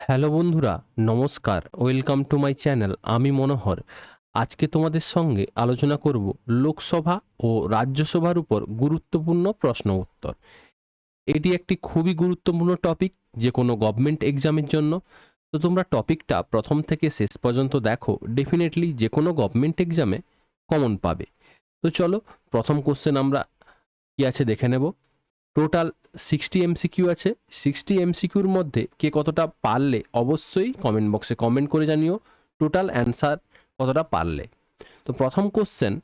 Hello বন্ধুরা, নমস্কার। Welcome to my channel, আমি মনোহর। আজকে তোমাদের সঙ্গে আলোচনা করব লোকসভা ও রাজ্যসভার উপর গুরুত্বপূর্ণ প্রশ্ন উত্তর। এটি একটি খুবই গুরুত্বপূর্ণ টপিক যে কোনো গভর্নমেন্ট এক্সামের জন্য। তো তোমরা টপিকটা প্রথম থেকে শেষ পর্যন্ত দেখো, ডেফিনেটলি যে কোনো গভর্নমেন্ট এক্সামে কমন পাবে। তো চলো, প্রথম কোশ্চেন আমরা কি আছে দেখে নেব। টোটাল সিক্সটি এমসিকিউ আছে। সিক্সটি এমসিকিউর মধ্যে কে কতটা পারলে অবশ্যই কমেন্ট বক্সে কমেন্ট করে জানিও। টোটাল অ্যান্সার কতটা পারলে। তো প্রথম কোশ্চেন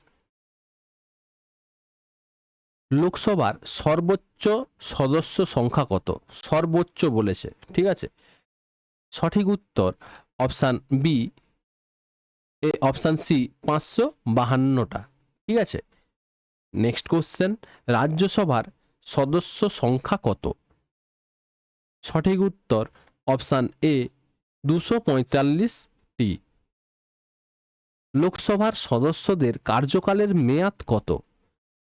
লোকসভার সর্বোচ্চ সদস্য সংখ্যা কত? সর্বোচ্চ বলেছে, ঠিক আছে? সঠিক উত্তর option B A option C পাঁচশো বাহান্নটা, ঠিক আছে? নেক্সট কোশ্চেন রাজ্যসভার সদস্য সংখ্যা কত? সঠিক উত্তর অপশান এ দুশো পঁয়তাল্লিশটি। লোকসভার সদস্যদের কার্যকালের মেয়াদ কত?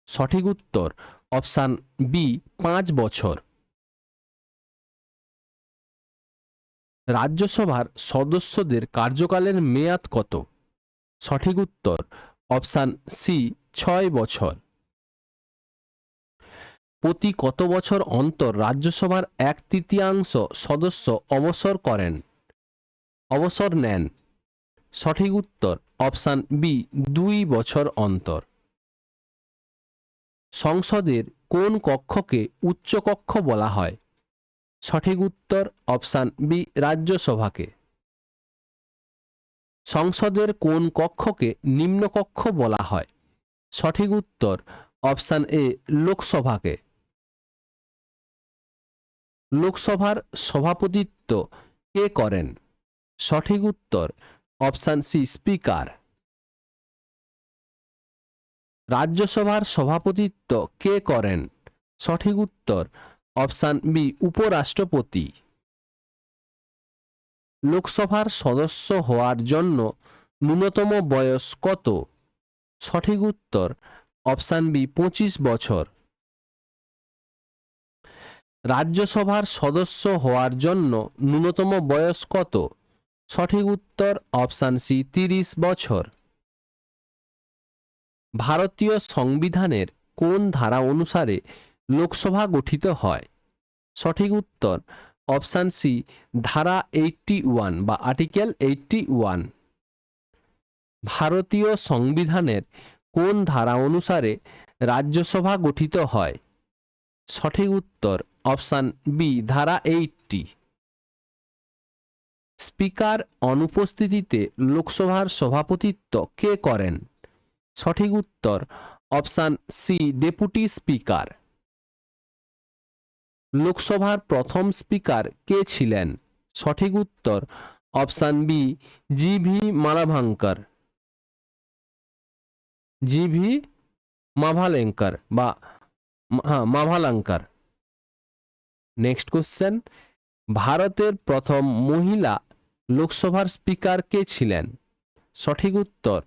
সঠিক উত্তর অপশান বি পাঁচ বছর। রাজ্যসভার সদস্যদের কার্যকালের মেয়াদ কত? সঠিক উত্তর অপশান সি ছয় বছর। প্রতি কত বছর অন্তর রাজ্যসভার এক তৃতীয়াংশ সদস্য অবসর করেন? অবসর নেন। সঠিক উত্তর, অপশান বি দুই বছর অন্তর। সংসদের কোন কক্ষকে উচ্চকক্ষ বলা হয়? সঠিক উত্তর, অপশান বি রাজ্যসভাকে। সংসদের কোন কক্ষকে নিম্নকক্ষ বলা হয়? সঠিক উত্তর, অপশান এ লোকসভাকে। লোকসভার সভাপতিত্ব কে করেন? সঠিক উত্তর, অপশান সি, স্পিকার। রাজ্যসভার সভাপতিত্ব কে করেন? সঠিক উত্তর, অপশান বি, উপরাষ্ট্রপতি। লোকসভার সদস্য হওয়ার জন্য ন্যূনতম বয়স কত? সঠিক উত্তর, অপশান বি, পঁচিশ বছর। রাজ্যসভার সদস্য হওয়ার জন্য ন্যূনতম বয়স কত? সঠিক উত্তর অপশান সি, তিরিশ বছর। ভারতীয় সংবিধানের কোন ধারা অনুসারে লোকসভা গঠিত হয়? সঠিক উত্তর অপশান সি, ধারা এইটটি ওয়ান বা আর্টিকেল এইটটি ওয়ান। ভারতীয় সংবিধানের কোন ধারা অনুসারে রাজ্যসভা গঠিত হয়? সঠিক উত্তর অপশান বি ধারা এইটটি স্পিকার অনুপস্থিতিতে লোকসভার সভাপতিত্ব কে করেন? সঠিক উত্তর, অপশান সি ডেপুটি স্পিকার। লোকসভার প্রথম স্পিকার কে ছিলেন? সঠিক উত্তর, option B G V Mavalankar. G V Mavalankar বা হ্যাঁ মাভালাঙ্কার। নেক্সট কোশ্চেন ভারতের প্রথম মহিলা লোকসভার স্পিকার কে ছিলেন? সঠিক উত্তর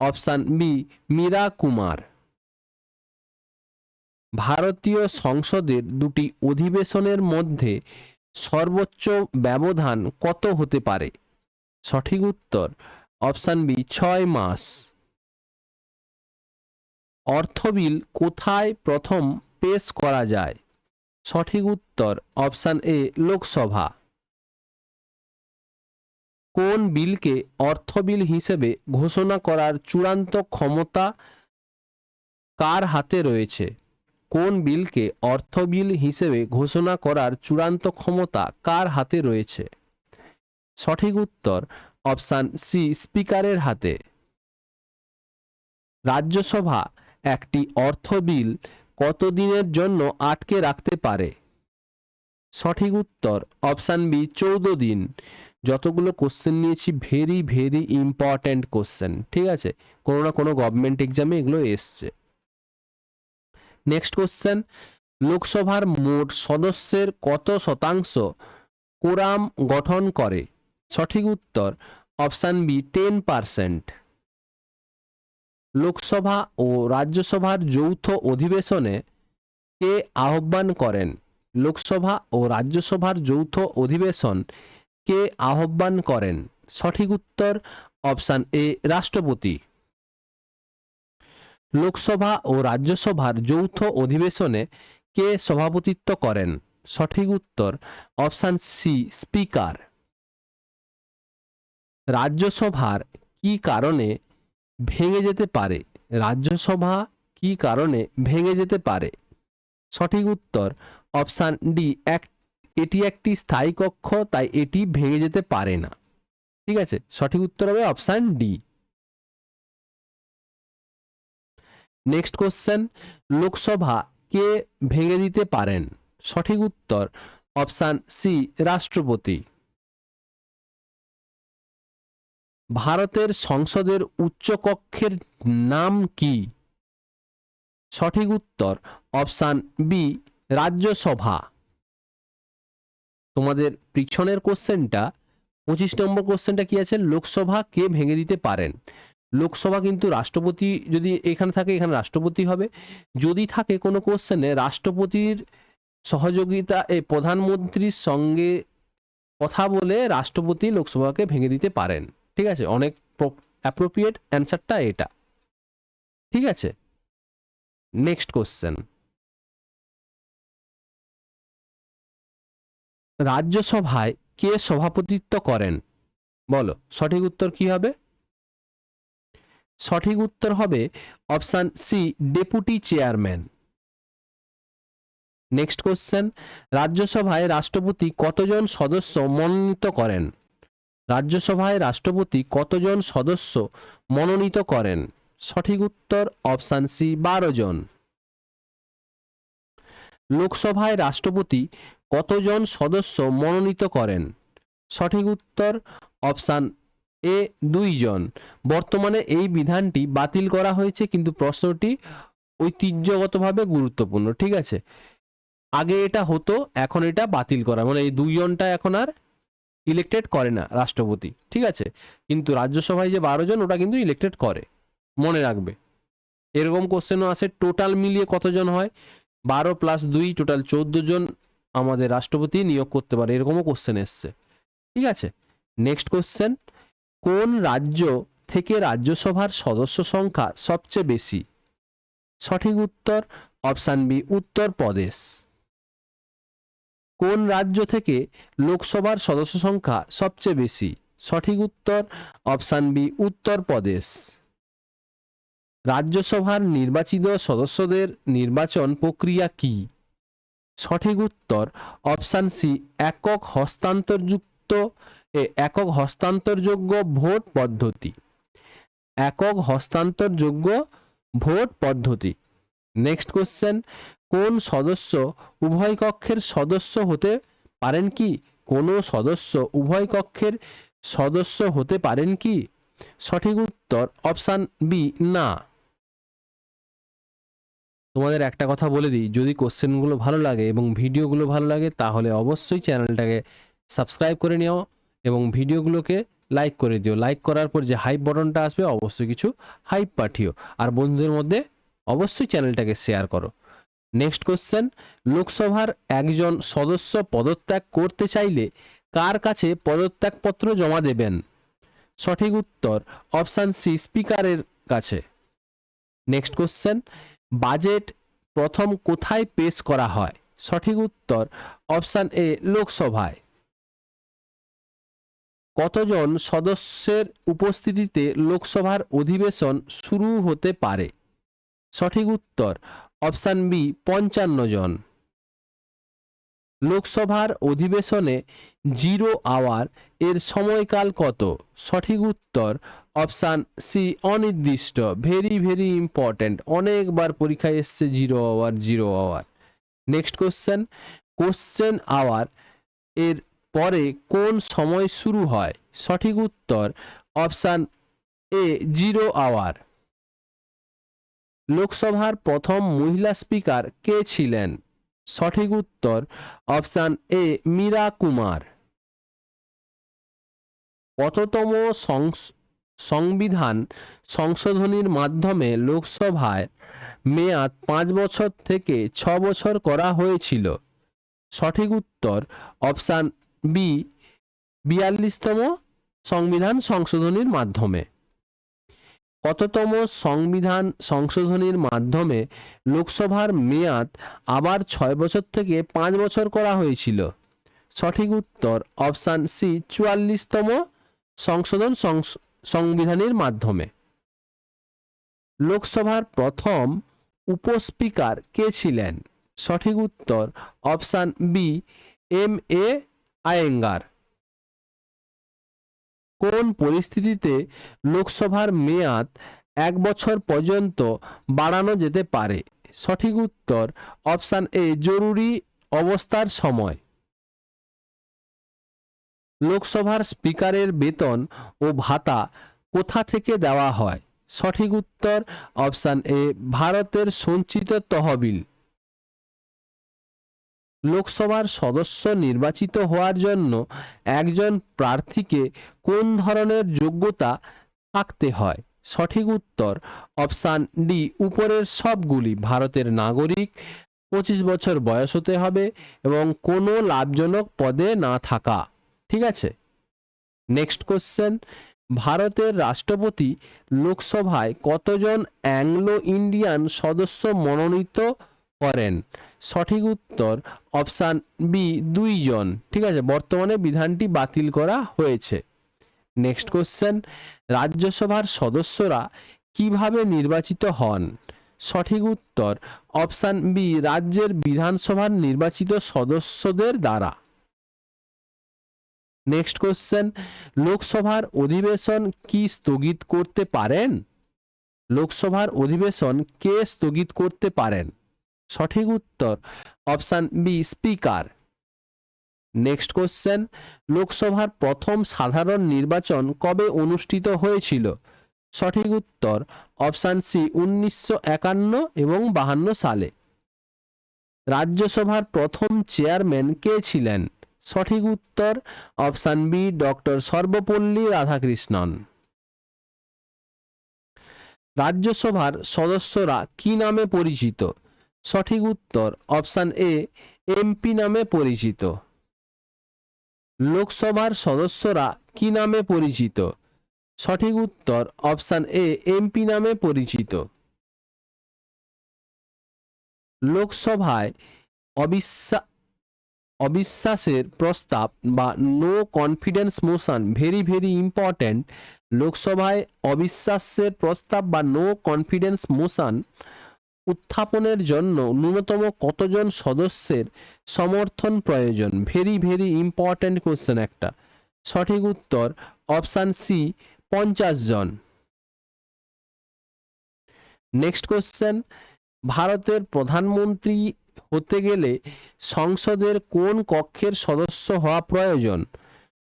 অপশান বি মীরা কুমার। ভারতীয় সংসদের দুটি অধিবেশনের মধ্যে সর্বোচ্চ ব্যবধান কত হতে পারে? সঠিক উত্তর অপশান বি ছয় মাস। অর্থ বিল কোথায় প্রথম পেশ করা যায়? সঠিক উত্তর, অপশান এ, লোকসভা। কোন বিলকে অর্থ বিল হিসেবে ঘোষণা করার চূড়ান্ত ক্ষমতা কার হাতে রয়েছে? কোন বিলকে অর্থ বিল হিসেবে ঘোষণা করার চূড়ান্ত ক্ষমতা কার হাতে রয়েছে? সঠিক উত্তর, অপশান সি, স্পিকারের হাতে। রাজ্যসভা একটি অর্থ বিল কতদিনের জন্য আটকে রাখতে পারে? সঠিক উত্তর, অপশান বি, চৌদ্দ দিন। যতগুলো কোশ্চেন নিয়েছি ভেরি ভেরি ইম্পর্ট্যান্ট কোশ্চেন ঠিক আছে? কোনো না কোনো গভর্নমেন্ট এক্সামে এগুলো এসছে। নেক্সট কোশ্চেন লোকসভার মোট সদস্যের কত শতাংশ কোরাম গঠন করে? সঠিক উত্তর, option B ten percent Lok Sabha ও রাজ্যসভার যৌথ অধিবেশনে কে আহ্বান করেন? লোকসভা ও রাজ্যসভার যৌথ অধিবেশন কে আহ্বান করেন? সঠিক উত্তর অপশান এ, রাষ্ট্রপতি। লোকসভা ও রাজ্যসভার যৌথ অধিবেশনে কে সভাপতিত্ব করেন? সঠিক উত্তর অপশান সি, স্পিকার। রাজ্যসভার কি কারণে ভেঙে যেতে পারে। রাজ্যসভা কি কারণে ভেঙে যেতে পারে? সঠিক উত্তর, অপশান ডি, এক, এটি একটি স্থায়ী কক্ষ, তাই এটি ভেঙে যেতে পারে না। ঠিক আছে? সঠিক উত্তর হবে option D. Next question, Lok Sabha কে ভেঙে দিতে পারেন? সঠিক উত্তর, অপশান সি, রাষ্ট্রপতি। ভারতের সংসদের উচ্চকক্ষের নাম কি? সঠিক উত্তর, অপশান বি, রাজ্যসভা। তোমাদের পিছনের কোশ্চেনটা, পঁচিশ নম্বর কোশ্চেনটা কি আছে? লোকসভা কে ভেঙে দিতে পারেন? লোকসভা কিন্তু রাষ্ট্রপতি যদি এখানে থাকে, এখানে রাষ্ট্রপতি হবে। যদি থাকে কোনো কোশ্চেনে, রাষ্ট্রপতির সহযোগিতা এই প্রধানমন্ত্রীর সঙ্গে কথা বলে রাষ্ট্রপতি লোকসভাকে ভেঙে দিতে পারেন। ঠিক আছে? অনেক অ্যাপ্রোপ্রিয়েট অ্যান্সারটা এটা। ঠিক আছে? নেক্সট কোশ্চেন রাজ্যসভায় কে সভাপতিত্ব করেন? বলো, সঠিক উত্তর কি হবে? সঠিক উত্তর হবে option C, deputy chairman. Next question রাজ্যসভায় রাষ্ট্রপতি কতজন সদস্য মনোনীত করেন? রাজ্যসভায় রাষ্ট্রপতি কতজন সদস্য মনোনীত করেন? সঠিক উত্তর অপশান সি, বারো জন। লোকসভায় রাষ্ট্রপতি কতজন সদস্য মনোনীত করেন? সঠিক উত্তর অপশান এ দুইজন বর্তমানে এই বিধানটি বাতিল করা হয়েছে, কিন্তু প্রশ্নটি ঐতিহ্যগতভাবে গুরুত্বপূর্ণ, ঠিক আছে? আগে এটা হতো, এখন এটা বাতিল করা মানে এই দুইজনটা এখন আর ইলেক্টেড করে না রাষ্ট্রপতি, ঠিক আছে? কিন্তু রাজ্যসভায় যে বারো জন ওটা কিন্তু ইলেক্টেড করে, মনে রাখবে। এরকম কোশ্চেনও আছে টোটাল মিলিয়ে কতজন হয়? বারো প্লাস দুই টোটাল চোদ্দ জন আমাদের রাষ্ট্রপতি নিয়োগ করতে পারে, এরকমও কোশ্চেন এসছে, ঠিক আছে? নেক্সট কোশ্চেন কোন রাজ্য থেকে রাজ্যসভার সদস্য সংখ্যা সবচেয়ে বেশি? সঠিক উত্তর অপশান বি উত্তরপ্রদেশ। কোন রাজ্য থেকে লোকসভার সদস্য সংখ্যা সবচেয়ে বেশি? সঠিক উত্তর অপশান বি, উত্তরপ্রদেশ। রাজ্যসভার নির্বাচিত সদস্যদের নির্বাচন প্রক্রিয়া কি? সঠিক উত্তর অপশান সি, একক হস্তান্তরযুক্ত একক হস্তান্তরযোগ্য ভোট পদ্ধতি। একক হস্তান্তরযোগ্য ভোট পদ্ধতি। নেক্সট কোশ্চেন কোন সদস্য উভয় কক্ষের সদস্য হতে পারেন কি? কোনো সদস্য উভয় কক্ষের সদস্য হতে পারেন কি? সঠিক উত্তর অপশান বি, না। তোমাদের একটা কথা বলে দিই, যদি কোশ্চেনগুলো ভালো লাগে এবং ভিডিওগুলো ভালো লাগে, তাহলে অবশ্যই চ্যানেলটাকে সাবস্ক্রাইব করে নিও এবং ভিডিওগুলোকে লাইক করে দিও। লাইক করার পর যে হাইপ বটনটা আসবে, অবশ্যই কিছু হাইপ পাঠিও। আর বন্ধুদের মধ্যে অবশ্যই চ্যানেলটাকে শেয়ার করো। নেক্সট কোশ্চেন লোকসভার একজন সদস্য পদত্যাগ করতে চাইলে কার কাছে পদত্যাগপত্র জমা দেবেন? সঠিক উত্তর অপশান সি স্পিকারের কাছে। নেক্সট কোশ্চেন বাজেট প্রথম কোথায় পেশ করা হয়? সঠিক উত্তর অপশান এ লোকসভায়। কতজন সদস্যের উপস্থিতিতে লোকসভার অধিবেশন শুরু হতে পারে? সঠিক উত্তর অপশান বি, পঞ্চান্ন জন। লোকসভার অধিবেশনে জিরো আওয়ার এর সময়কাল কত? সঠিক উত্তর অপশান সি, অনির্দিষ্ট। ভেরি ভেরি ইম্পর্ট্যান্ট অনেকবার পরীক্ষায় এসছে zero hour zero hour. Next question question hour এর পরে কোন সময় শুরু হয়? সঠিক উত্তর অপশান এ, জিরো আওয়ার। লোকসভার প্রথম মহিলা স্পিকার কে ছিলেন? সঠিক উত্তর, অপশান এ, মীরা কুমার। কততম সংবিধান সংশোধনীর মাধ্যমে লোকসভায় মেয়াদ পাঁচ বছর থেকে ছ বছর করা হয়েছিল। সঠিক উত্তর, অপশান বি, বিয়াল্লিশতম সংবিধান সংশোধনীর মাধ্যমে। কততম সংবিধান সংশোধনীর মাধ্যমে লোকসভার মেয়াদ আবার ছয় বছর থেকে পাঁচ বছর করা হয়েছিল? সঠিক উত্তর অপশান সি, চুয়াল্লিশতম সংশোধন সংবিধানের মাধ্যমে। লোকসভার প্রথম উপস্পিকার কে ছিলেন? সঠিক উত্তর option B, M A Ayyangar. কোন পরিস্থিতিতে লোকসভার মেয়াদ এক বছর পর্যন্ত বাড়ানো যেতে পারে? সঠিক উত্তর অপশান এ, জরুরি অবস্থার সময়। লোকসভার স্পিকারের বেতন ও ভাতা কোথা থেকে দেওয়া হয়? সঠিক উত্তর অপশান এ, ভারতের সঞ্চিত তহবিল। লোকসভার সদস্য নির্বাচিত হওয়ার জন্য একজন প্রার্থীকে কোন ধরনের যোগ্যতা থাকতে হয়? সঠিক উত্তর, অপশান ডি, উপরের সবগুলি। ভারতের নাগরিক, পঁচিশ বছর বয়স হতে হবে এবং কোনো লাভজনক পদে না থাকা। ঠিক আছে? Next question. ভারতের রাষ্ট্রপতি লোকসভায় কতজন অ্যাংলো ইন্ডিয়ান সদস্য মনোনীত করেন? সঠিক উত্তর অপশান বি, দুইজন। ঠিক আছে, বর্তমানে বিধানটি বাতিল করা হয়েছে। নেক্সট কোশ্চেন, রাজ্যসভার সদস্যরা কীভাবে নির্বাচিত হন? সঠিক উত্তর অপশান বি, রাজ্যের বিধানসভার নির্বাচিত সদস্যদের দ্বারা। নেক্সট কোশ্চেন, লোকসভার অধিবেশন কি স্থগিত করতে পারেন? লোকসভার অধিবেশন কে স্থগিত করতে পারেন? সঠিক উত্তর, option B speaker. Next question, লোকসভার প্রথম সাধারণ নির্বাচন কবে অনুষ্ঠিত হয়েছিল? সঠিক উত্তর, অপশান সি উনিশশো একান্ন এবং বাহান্ন সালে। রাজ্যসভার প্রথম চেয়ারম্যান কে ছিলেন? সঠিক উত্তর, option B doctor Sarvepalli Radhakrishnan. রাজ্যসভার সদস্যরা কি নামে পরিচিত? সঠিক উত্তর অপশান এ, এমপি নামে পরিচিত। লোকসভার সদস্যরা কি নামে পরিচিত? সঠিক উত্তর অপশান এ, এমপি নামে পরিচিত। লোকসভায় অবিশ্বাস অবিশ্বাসের প্রস্তাব বা no confidence motion very very important লোকসভায় অবিশ্বাসের প্রস্তাব বা নো কনফিডেন্স মোশন উত্থাপনের জন্য ন্যূনতম কতজন সদস্যের সমর্থন প্রয়োজন? ভেরি ভেরি ইম্পর্ট্যান্ট কোশ্চেন একটা। সঠিক উত্তর অপশান সি পঞ্চাশ জন। নেক্সট কোশ্চেন ভারতের প্রধানমন্ত্রী হতে গেলে সংসদের কোন কক্ষের সদস্য হওয়া প্রয়োজন?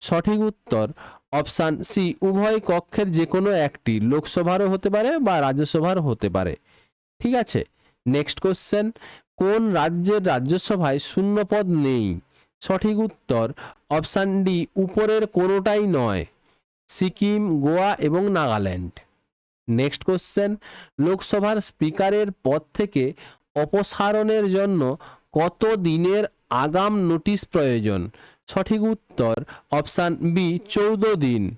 সঠিক উত্তর অপশান সি উভয় কক্ষের যে কোনো একটি, লোকসভারও হতে পারে বা রাজ্যসভারও হতে পারে। ঠিক আছে? নেক্সট কোশ্চেন কোন রাজ্যের রাজ্যসভায় শূন্যপদ নেই? সঠিক উত্তর অপশান ডি উপরের কোনোটাই নয়। সিকিম, গোয়া এবং নাগাল্যান্ড। নেক্সট কোশ্চেন লোকসভার স্পিকারের পদ থেকে অপসারণের জন্য কত দিনের আগাম নোটিশ প্রয়োজন? সঠিক উত্তর অপশান বি চৌদ্দ দিন।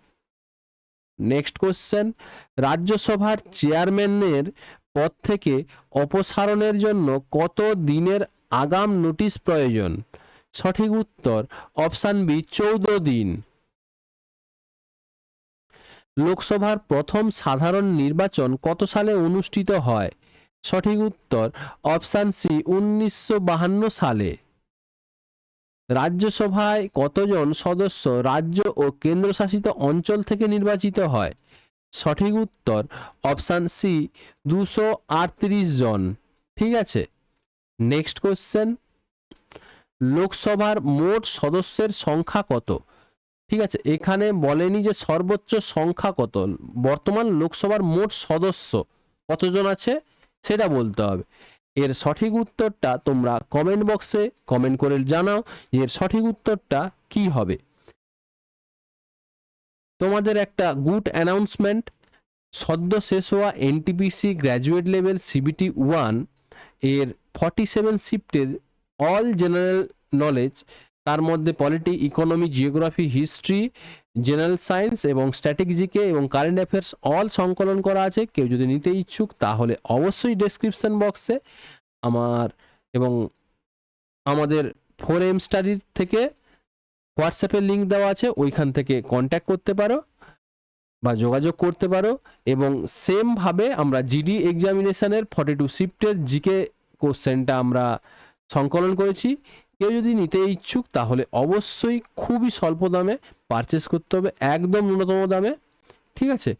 নেক্সট কোশ্চেন রাজ্যসভার চেয়ারম্যানের পদ থেকে অপসারণের জন্য কত দিনের আগাম নোটিশ প্রয়োজন? সঠিক উত্তর, অপশান বি, চৌদ্দ দিন। লোকসভার প্রথম সাধারণ নির্বাচন কত সালে অনুষ্ঠিত হয়? সঠিক উত্তর, অপশান সি, উনিশশো সালে। রাজ্যসভায় কতজন সদস্য রাজ্য ও কেন্দ্রশাসিত অঞ্চল থেকে নির্বাচিত হয়? সঠিক উত্তর অপশান সি, দুশো আটত্রিশ জন। ঠিক আছে? Next question. লোকসভার মোট সদস্যের সংখ্যা কত? ঠিক আছে, এখানে বলেনি যে সর্বোচ্চ সংখ্যা কত। বর্তমান লোকসভার মোট সদস্য কতজন আছে সেটা বলতে হবে। এর সঠিক উত্তরটা তোমরা কমেন্ট বক্সে কমেন্ট করে জানাও যে এর সঠিক উত্তরটা কি হবে। তোমাদের একটা গুড অ্যানাউন্সমেন্ট। সদ্য শেষ হওয়া এনটিপিসি গ্র্যাজুয়েট লেভেল সিবিটি ওয়ানের ফর্টি সেভেন শিফটের অল জেনারেল নলেজ তার মধ্যে polity economy geography history general science এবং স্ট্যাটিক জিকে এবং কারেন্ট অ্যাফেয়ার্স অল সংকলন করা আছে। কেউ যদি নিতে ইচ্ছুক তাহলে অবশ্যই ডেসক্রিপশন বক্সে আমার এবং আমাদের ফোর এম স্টাডির থেকে হোয়াটসঅ্যাপের লিঙ্ক দেওয়া আছে, ওইখান থেকে কন্ট্যাক্ট করতে পারো বা যোগাযোগ করতে পারো এবং সেমভাবে আমরা জিডি এক্সামিনেশানের ফর্টি টু শিফটের জিকে কোশ্চেনটা আমরা সংকলন করেছি। কেউ যদি নিতে ইচ্ছুক তাহলে অবশ্যই খুবই স্বল্প দামে পারচেস করতে হবে, একদম ন্যূনতম দামে। ঠিক আছে?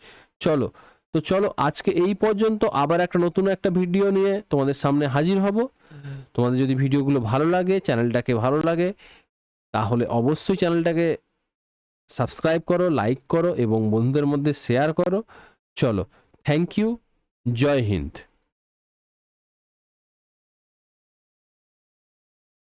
চলো, তো চলো আজকে এই পর্যন্ত। আবার একটা নতুন একটা ভিডিও নিয়ে তোমাদের সামনে হাজির হব। তোমাদের যদি ভিডিওগুলো ভালো লাগে চ্যানেলটাকে ভালো লাগে তাহলে অবশ্যই চ্যানেলটাকে সাবস্ক্রাইব করো লাইক করো এবং বন্ধুদের মধ্যে শেয়ার করো। চলো থ্যাংক ইউ জয় হিন্দ।